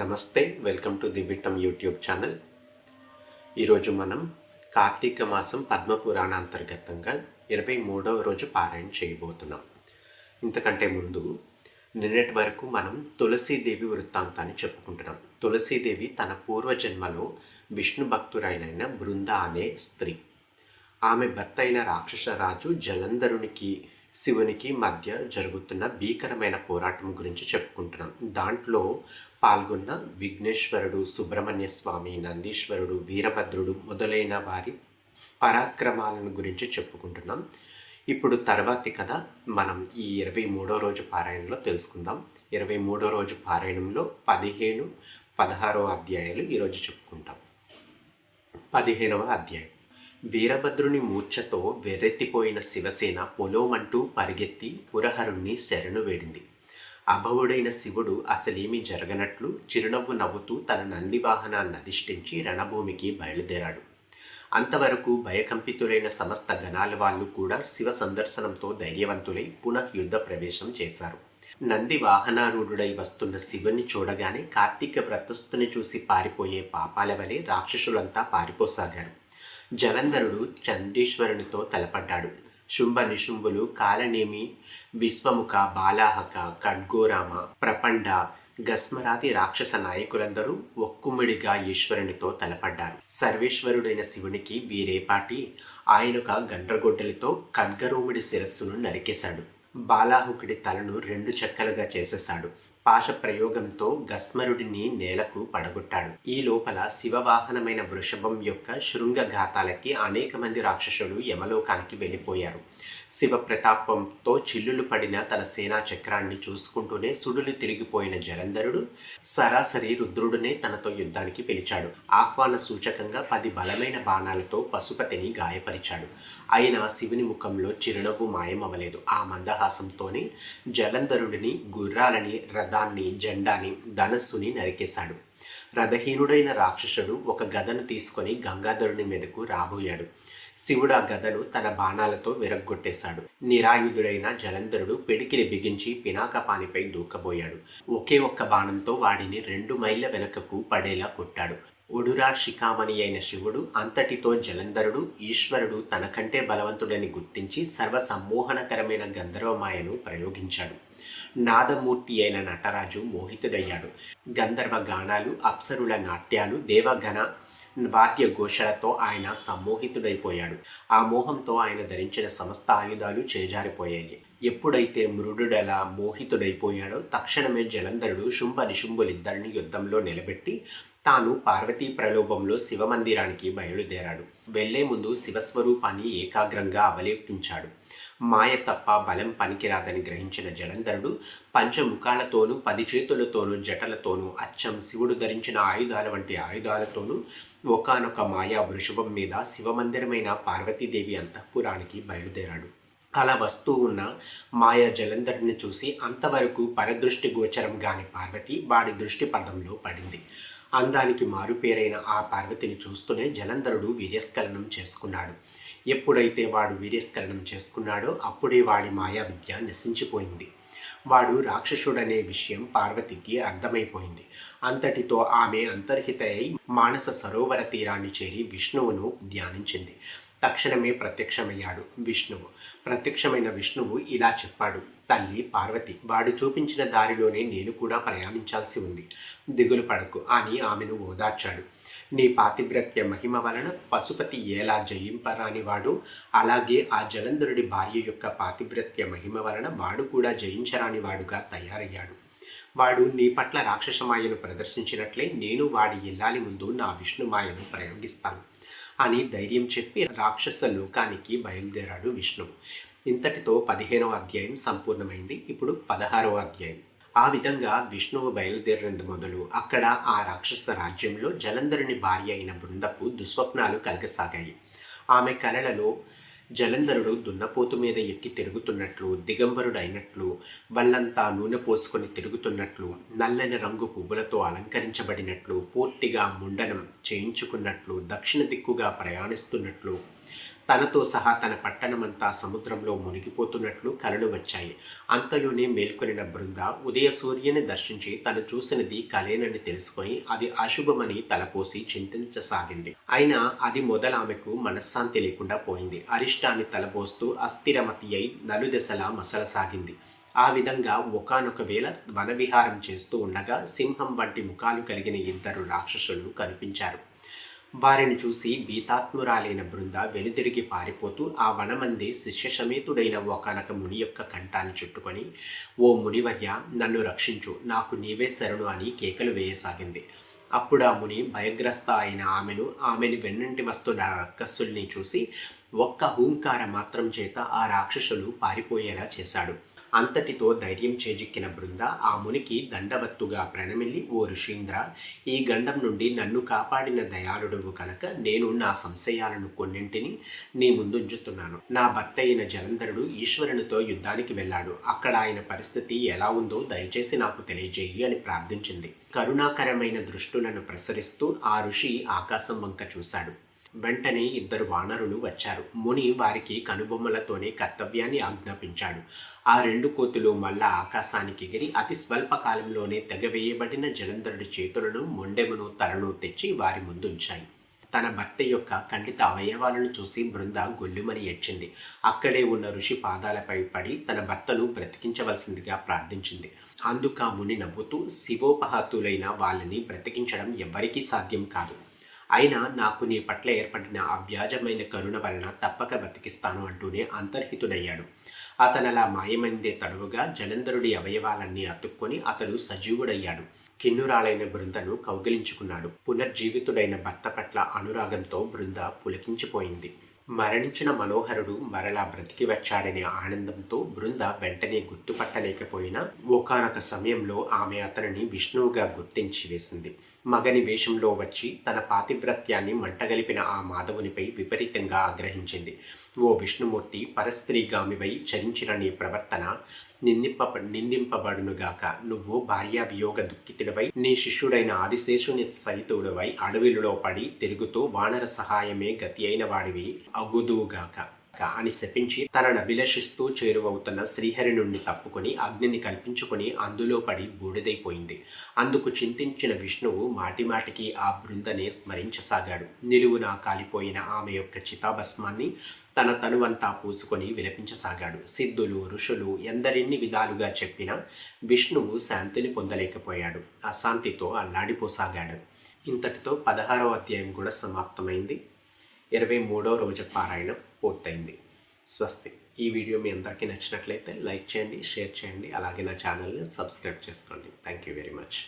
నమస్తే welcome to the విట్టం YouTube channel. ఈరోజు మనం కార్తీక మాసం పద్మపురాణ అంతర్గతంగా ఇరవై మూడవ రోజు పారాయణ చేయబోతున్నాం. ఇంతకంటే ముందు నిన్నటి వరకు మనం తులసీదేవి వృత్తాంతాన్ని చెప్పుకుంటున్నాం. తులసీదేవి తన పూర్వజన్మలో విష్ణు భక్తురాలైన బృంద అనే స్త్రీ. ఆమె భర్త అయిన రాక్షసరాజు జలంధరునికి శివునికి మధ్య జరుగుతున్న భీకరమైన పోరాటం గురించి చెప్పుకుంటున్నాం. దాంట్లో పాల్గొన్న విఘ్నేశ్వరుడు సుబ్రహ్మణ్య స్వామి నందీశ్వరుడు వీరభద్రుడు మొదలైన వారి పరాక్రమాలను గురించి చెప్పుకుంటున్నాం. ఇప్పుడు తర్వాతి కథ మనం ఈ ఇరవై మూడో రోజు పారాయణలో తెలుసుకుందాం. ఇరవై మూడో రోజు పారాయణంలో పదిహేను పదహారో అధ్యాయాలు ఈరోజు చెప్పుకుంటాం. పదిహేనవ అధ్యాయం. వీరభద్రుని మూర్ఛతో వెర్రెత్తిపోయిన శివసేన పొలోమంటూ పరిగెత్తి పురహరుణ్ణి శరణు వేడింది. అభవుడైన శివుడు అసలేమీ జరగనట్లు చిరునవ్వు నవ్వుతూ తన నంది వాహనాన్ని అధిష్ఠించి రణభూమికి బయలుదేరాడు. అంతవరకు భయకంపితులైన సమస్త గణాల వాళ్ళు కూడా శివ సందర్శనంతో ధైర్యవంతులై పునః యుద్ధ ప్రవేశం చేశారు. నంది వాహనారూఢుడై వస్తున్న శివుని చూడగానే కార్తీక వ్రతస్థుని చూసి పారిపోయే పాపాల వలె రాక్షసులంతా పారిపోసాగారు. జలంధరుడు చండీశ్వరునితో తలపడ్డాడు. శుంభ నిశుంభులు కాలనేమి విశ్వముఖ బాలాహక ఖడ్గోరామ ప్రపండ గస్మరాది రాక్షస నాయకులందరూ ఒక్కుమిడిగా ఈశ్వరునితో తలపడ్డారు. సర్వేశ్వరుడైన శివునికి వీరేపాటి ఆయనొక గండ్రగొడ్డలతో ఖడ్గరోముడి శిరస్సును నరికేశాడు. బాలాహుకుడి తలను రెండు చెక్కలుగా చేసేశాడు. పాశ ప్రయోగంతో గస్మరుడిని నేలకు పడగొట్టాడు. ఈ లోపల శివవాహనమైన వృషభం యొక్క శృంగఘాతాలకి అనేక మంది రాక్షసులు యమలోకానికి వెళ్ళిపోయారు. శివ ప్రతాపంతో చిల్లులు పడిన తన సేనా చక్రాన్ని చూసుకుంటూనే సుడులు తిరిగిపోయిన జలంధరుడు సరాసరి రుద్రుడునే తనతో యుద్ధానికి పిలిచాడు. ఆహ్వాన సూచకంగా పది బలమైన బాణాలతో పశుపతిని గాయపరిచాడు. అయినా శివుని ముఖంలో చిరునవ్వు మాయమవ్వలేదు. ఆ మందహాసంతోనే జలంధరుడిని గుర్రాలని రథాన్ని జెండాని ధనస్సుని నరికేశాడు. రథహీనుడైన రాక్షసుడు ఒక గదను తీసుకొని గంగాధరుని మీదకు రాబోయాడు. శివుడు ఆ గదను తన బాణాలతో విరగ్గొట్టేశాడు. నిరాయుధుడైన జలంధరుడు పిడికిలి బిగించి పినాకపానిపై దూకబోయాడు. ఒకే ఒక్క బాణంతో వాడిని రెండు మైళ్ళ వెనుకకు పడేలా కొట్టాడు. ఉడురా శిఖామణి అయిన శివుడు అంతటితో జలంధరుడు ఈశ్వరుడు తనకంటే బలవంతుడని గుర్తించి సర్వసమ్మోహనకరమైన గంధర్వమాయను ప్రయోగించాడు. నాదమూర్తి అయిన నటరాజు మోహితుడయ్యాడు. గంధర్వ గానాలు అప్సరుల నాట్యాలు దేవగణ వాద్య ఘోషలతో ఆయన సమ్మోహితుడైపోయాడు. ఆ మోహంతో ఆయన ధరించిన సమస్త ఆయుధాలు చేజారిపోయాయి. ఎప్పుడైతే మృడుడలా మోహితుడైపోయాడో తక్షణమే జలంధరుడు శుంభ నిశుంభులిద్దరిని యుద్ధంలో నిలబెట్టి తాను పార్వతీ ప్రలోభంలో శివమందిరానికి బయలుదేరాడు. వెళ్ళే ముందు శివస్వరూపాన్ని ఏకాగ్రంగా అవలోకించాడు మాయ తప్ప బలం పనికిరాదని గ్రహించిన జలంధరుడు పంచముఖాలతోనూ పది చేతులతోనూ జటలతోనూ అచ్చం శివుడు ధరించిన ఆయుధాల వంటి ఆయుధాలతోనూ ఒకనొక మాయా వృషభం మీద శివమందిరమైన పార్వతీదేవి అంతఃపురానికి బయలుదేరాడు. అలా వస్తూ ఉన్న మాయా జలంధరుని చూసి అంతవరకు పరదృష్టి గోచరం గాని పార్వతి వాడి దృష్టి పదంలో పడింది. అందానికి మారుపేరైన ఆ పార్వతిని చూస్తూనే జలంధరుడు వీర్యస్ఖలనం చేసుకున్నాడు. ఎప్పుడైతే వాడు వీర్యస్కరణం చేసుకున్నాడో అప్పుడే వాడి మాయా విద్య నశించిపోయింది. వాడు రాక్షసుడనే విషయం పార్వతికి అర్థమైపోయింది. అంతటితో ఆమె అంతర్హిత అయి మానస సరోవర తీరాన్ని చేరి విష్ణువును ధ్యానించింది. తక్షణమే ప్రత్యక్షమయ్యాడు విష్ణువు. ప్రత్యక్షమైన విష్ణువు ఇలా చెప్పాడు తల్లి పార్వతి వాడు చూపించిన దారిలోనే నేను కూడా ప్రయాణించాల్సి ఉంది. దిగులు పడకు అని ఆమెను ఓదార్చాడు. నీ పాతివ్రత్య మహిమ వలన పశుపతి ఎలా జయింపరాని వాడు అలాగే ఆ జలంధరుడి భార్య యొక్క పాతివ్రత్య మహిమ వలన వాడు కూడా జయించరాని వాడుగా తయారయ్యాడు. వాడు నీ పట్ల రాక్షసమాయను ప్రదర్శించినట్లే నేను వాడి ఇల్లాలి ముందు నా విష్ణుమాయను ప్రయోగిస్తాను. అని ధైర్యం చెప్పి రాక్షస లోకానికి బయలుదేరాడు విష్ణువు. ఇంతటితో పదిహేనవ అధ్యాయం సంపూర్ణమైంది. ఇప్పుడు పదహారవ అధ్యాయం. ఆ విధంగా విష్ణువు బయలుదేరినందు మొదలు అక్కడ ఆ రాక్షస రాజ్యంలో జలంధరుని భార్య అయిన బృందకు దుస్వప్నాలు కలగసాగాయి. ఆమె కలలలో జలంధరుడు దున్నపోతు మీద ఎక్కి తిరుగుతున్నట్లు దిగంబరుడైనట్లు వాళ్ళంతా నూనె పోసుకొని తిరుగుతున్నట్లు నల్లని రంగు పువ్వులతో అలంకరించబడినట్లు పూర్తిగా ముండనం చేయించుకున్నట్లు దక్షిణ దిక్కుగా ప్రయాణిస్తున్నట్లు తనతో సహా తన పట్టణమంతా సముద్రంలో మునిగిపోతున్నట్లు కలలు వచ్చాయి. అంతలోనే మేల్కొనిన బృంద ఉదయ సూర్యుని దర్శించి తను చూసినది కలేనని తెలుసుకొని అది అశుభమని తలపోసి చింతించసాగింది. అయినా అది మొదల ఆమెకు మనశ్శాంతి లేకుండా పోయింది. అరిష్టాన్ని తలపోస్తూ అస్థిరమతి అయి నలుదెసలా మసలసాగింది. ఆ విధంగా ఒకనొక వేళ వనవిహారం చేస్తూ ఉండగా సింహం వంటి ముఖాలు కలిగిన ఇద్దరు రాక్షసులు కనిపించారు. వారిని చూసి భీతాత్మురాలైన బృంద వెనుదిరిగి పారిపోతూ ఆ వనమంది శిష్య సమేతుడైన ఒకనొక ముని యొక్క కంఠాన్ని చుట్టుకొని ఓ మునివర్య నన్ను రక్షించు. నాకు నీవే శరణు అని కేకలు వేయసాగింది. అప్పుడు ఆ ముని భయగ్రస్త అయిన ఆమెను ఆమెను వెన్నంటి వస్తున్న రక్కస్సుల్ని చూసి ఒక్క హూంకార మాత్రం చేత ఆ రాక్షసులు పారిపోయేలా చేశాడు. అంతటితో ధైర్యం చేజిక్కిన బృంద ఆ మునికి దండవత్తుగా ప్రణమిల్లి ఓ ఋషీంద్ర ఈ గండం నుండి నన్ను కాపాడిన దయాళుడువు కనుక నేను నా సంశయాలను కొన్నింటిని నీ ముందుంచుతున్నాను నా భర్త అయిన జలంధరుడు ఈశ్వరునితో యుద్ధానికి వెళ్ళాడు. అక్కడ ఆయన పరిస్థితి ఎలా ఉందో దయచేసి నాకు తెలియజేయి అని ప్రార్థించింది. కరుణాకరమైన దృష్టులను ప్రసరిస్తూ ఆ ఋషి ఆకాశం వంక చూశాడు. వెంటనే ఇద్దరు వానరులు వచ్చారు. ముని వారికి కనుబొమ్మలతోనే కర్తవ్యాన్ని ఆజ్ఞాపించాడు. ఆ రెండు కోతులు మళ్ళా ఆకాశానికి ఎగిరి అతి స్వల్ప కాలంలోనే తెగవేయబడిన జలంధరుడి చేతులను మొండెమును తలను తెచ్చి వారి ముందుంచాయి. తన భర్త యొక్క ఖండిత అవయవాలను చూసి బృంద గొల్లుమని ఏడ్చింది. అక్కడే ఉన్న ఋషి పాదాలపై పడి తన భర్తను బ్రతికించవలసిందిగా ప్రార్థించింది. అందుక ముని నవ్వుతూ శివోపహతులైన వాళ్ళని బ్రతికించడం ఎవ్వరికీ సాధ్యం కాదు. అయినా నాకు నీ పట్ల ఏర్పడిన అవ్యాజమైన కరుణ వలన తప్పక బతికిస్తాను అంటూనే అంతర్హితుడయ్యాడు. అతనలా మాయమైందే తడువుగా జలంధరుడి అవయవాలన్నీ అతుక్కొని అతడు సజీవుడయ్యాడు. కిన్నురాలైన బృందను కౌగిలించుకున్నాడు. పునర్జీవితుడైన భర్త పట్ల అనురాగంతో బృంద పులకించిపోయింది. మరణించిన మనోహరుడు మరలా బ్రతికి వచ్చాడనే ఆనందంతో బృంద వెంటనే గుర్తుపట్టలేకపోయినా ఒకనొక సమయంలో ఆమె అతనిని విష్ణువుగా గుర్తించి వేసింది. మగని వేషంలో వచ్చి తన పాతివ్రత్యాన్ని మంటగలిపిన ఆ మాధవునిపై విపరీతంగా ఆగ్రహించింది. ఓ విష్ణుమూర్తి పరస్త్రీగామివై చరించిన నీ ప్రవర్తన నిందింప నిందింపబడునుగాక. నువ్వు భార్యాభియోగ దుఃఖితుడివై నీ శిష్యుడైన ఆదిశేషుని సహితుడవై అడవిలో పడి తిరుగుతూ వానర సహాయమే గతి అయిన వాడివి అగుదువుగాక అని శపించి తనను అభిలషిస్తూ చేరువవుతున్న శ్రీహరి నుండి తప్పుకొని అగ్నిని కల్పించుకొని అందులో పడి బూడిదైపోయింది. అందుకు చింతించిన విష్ణువు మాటిమాటికి ఆ బృందనే స్మరించసాగాడు. నిలువున కాలిపోయిన ఆమె యొక్క చితాభస్మాన్ని తన తనువంతా పూసుకొని విలపించసాగాడు. సిద్ధులు ఋషులు ఎందరిన్ని విధాలుగా చెప్పినా విష్ణువు శాంతిని పొందలేకపోయాడు. అశాంతితో అల్లాడిపోసాగాడు. ఇంతటితో పదహారవ అధ్యాయం కూడా సమాప్తమైంది. ఇరవై మూడో రోజు పారాయణం పూర్తయింది. స్వస్తి. ఈ వీడియో మీ అందరికీ నచ్చినట్లయితే లైక్ చేయండి షేర్ చేయండి అలాగే నా ఛానల్ని సబ్స్క్రైబ్ చేసుకోండి. Thank you very much.